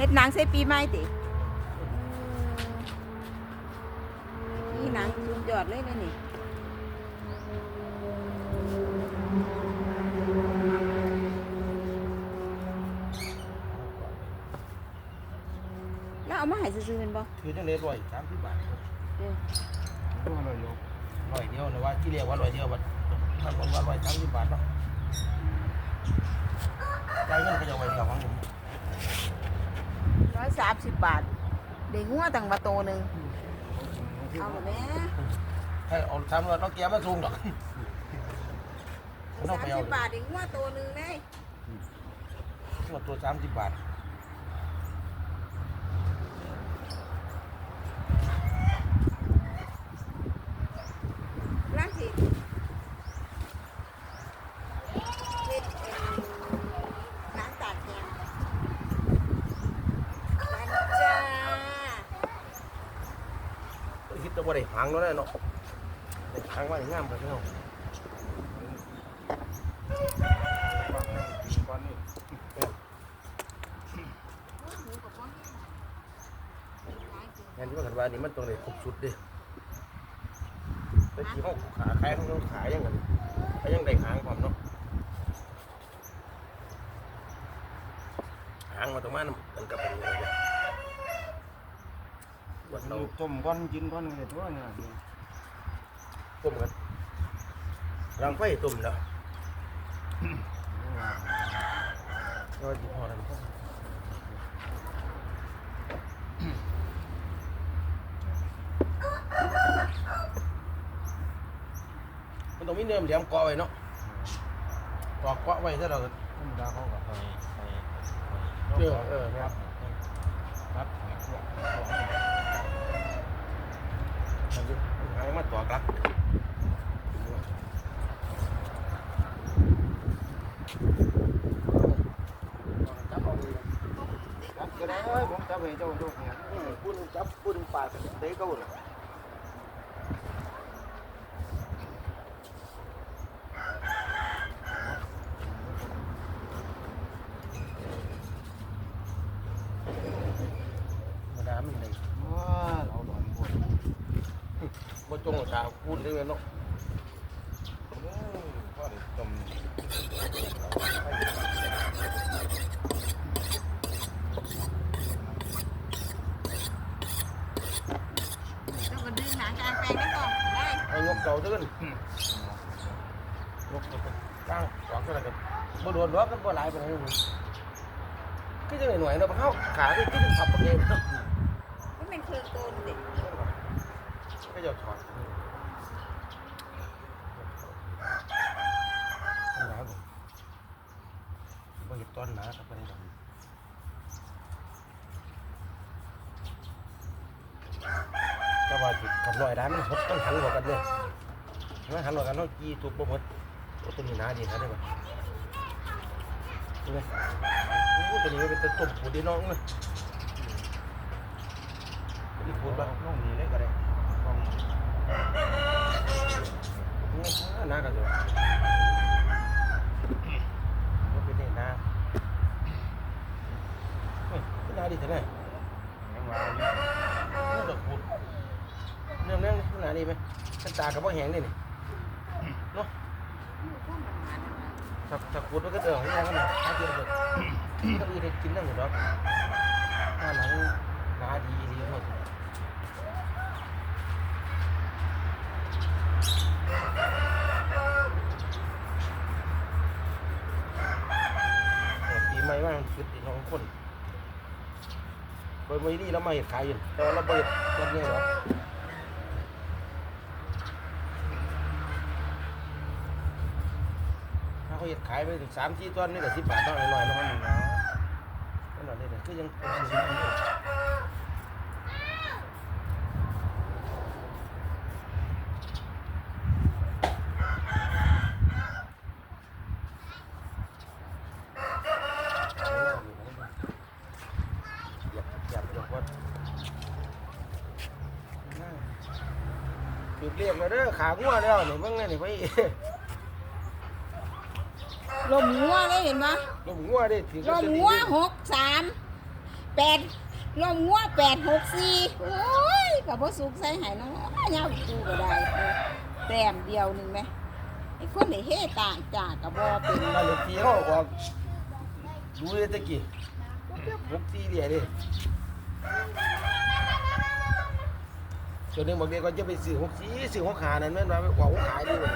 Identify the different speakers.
Speaker 1: เฮ็ดหนังใส่ปีใหม่ตินี่หนังสุดยอดเลยนะนี่แล้วเอามาให้ซื้อๆแม่นบ่
Speaker 2: คือจังเลยร้อยสามสิบบาท
Speaker 1: เออ
Speaker 2: ต้องร้อยเดียวร้อยเดียวนะว่าที่เรียกว่าร้อยเดียวบัดมันบอกว่าร้อยสามสิบบาทเนาะใจายเงินก็จะไว้กับของผม
Speaker 1: ร้อยสามสิบบาท เด็กงัวตั้งมาโตหนึ่งเอาแบบนี้
Speaker 2: ให้เอาทำเงินเอาแกมาสูงดอกมันต้อง
Speaker 1: สาม
Speaker 2: ไปเอา
Speaker 1: สิบบาทเด็กงัวโตหนึ่งเลย
Speaker 2: ตัวสามสิบบาท
Speaker 1: ร้านสิเฮ็ดเอ่อร้านตากแห้งร้านจ้า
Speaker 2: บ่ได้หางแล้วเนาะได้หางไว้งามไปเนาะ
Speaker 1: หมูกับพ่อแห้ง
Speaker 2: งานที่ว่ากันว่านี่มันตรงไหนครบสุดด้แต่ที่เขาขาขายเขาต้องขายยังไงก็ยังได้หางความเนาะหางมาตรงนั้นมันก็เป็นยังไง วันเรา
Speaker 3: ต้มก้อนกินก้อนเห็ดว่าเนี่ย
Speaker 2: ต้มกันรังไฟต้มแล้วก็จีพอแล้วมันต้องมีเนื้อเหลี่ยมกอไว้เนาะกอกเกาะไว้ถ้าเรา
Speaker 3: ธรรมดาเขาก็ใส่ใส่
Speaker 2: เออเออครับ
Speaker 3: ครับ แหกพวกของ
Speaker 2: มันจะหางมาต่อกลับ
Speaker 3: จับเอาเลยจับก็ได้ผมจับให้เจ้าโชคเนี่ย
Speaker 2: ปุ้นจับปุ้นปลาเตะเก้าเลย มาดามันเลย
Speaker 3: ว้าเราหลอนปวด
Speaker 2: บ่จงชาพูดได้เลยเนาะ
Speaker 3: ก็ได้ต้ม
Speaker 1: แล้วก็ดึงหนังกลางแปลงได้ก่อนได้
Speaker 2: เอายกเก่าเท่ากันยกไปกลางสองเท่าไหร่กันบ่โดนล้อกันบ่หลายไปไหนเลยก็จะหน่อยๆเนาะเข้าขาที่ที่ขับประเคนเน
Speaker 1: มันเป็นเครื่องโตนเด็ก
Speaker 2: ก็จะถอดหนาบ่ บ่เห็นตอนหนาครับบ่ได้ดอกก็ว่าสิกับลอยร้มันหดต้องหันหัวกันเนี่ยเห็นไหมหันหัวกันเนาะจี้ทุบบ่หมดโอ้ตัวนี้หนาดีครับได้บ่เห็นไหมโอ้ตัวนี้เป็นตัวต้มปูดีน้องเลยนี่ปูดบ่
Speaker 3: น้องน้อง
Speaker 2: หน้ากันอยู่ว่าเป็นหน้า หน้าดีใช่ไหม
Speaker 3: ยังว่าอยู่
Speaker 2: นี่ดอกปูดเรื่องเรื่องหน้าดีไหมกันตากับว่าแหงนี่นี่เนาะถ้าถ้าปูดมันก็เดือดให้ยังกันหน่อยถ้าเดือดก็อื่นกินได้หมดดอกหน้าหนังหน้าดีดีหมดปีใหม่ว่ามันคือตีน้องคน ไปไม่ดีแล้วมาเห็ดขายอยู่แต่ว่าเราเปิดต้นนี้เหรอถ้าเขาเห็ดขายไปถึงสามที่ต้นนี่ก็สิบบาทเท่าไหร่หน่อยๆเนาะนั่นหน่อยนี่คือยังเป็นสิบอยู่หยับหยับหยับว่า จุดเรียกมาเด้อขางัวแล้วนี่เบิ่งนี่นี่ไป
Speaker 1: ลมงัวเลยเห็นปะ
Speaker 2: ลมงัวดิถือ
Speaker 1: ล
Speaker 2: ก็
Speaker 1: ม
Speaker 2: จะดี
Speaker 1: งัวหกสามแปแปดลมงัวแปดหกสี่โอ้ยกับพ่สุกใส่ใหายน้องเงากูก็ได้เออแต้มเดียวหนึ่งไหมไอ้คนไอ้เฮต่างจากกับบอเป็น
Speaker 2: บ้านเลขที่เขาก็ดูเลยตะกี้หกสี่เดียดิ ส่วนหนึ่งบอกเด็กก็จะไปซื้อหกสี่ซื้อหกขานั่นแม่นว่าว่าหกขาดีกว่า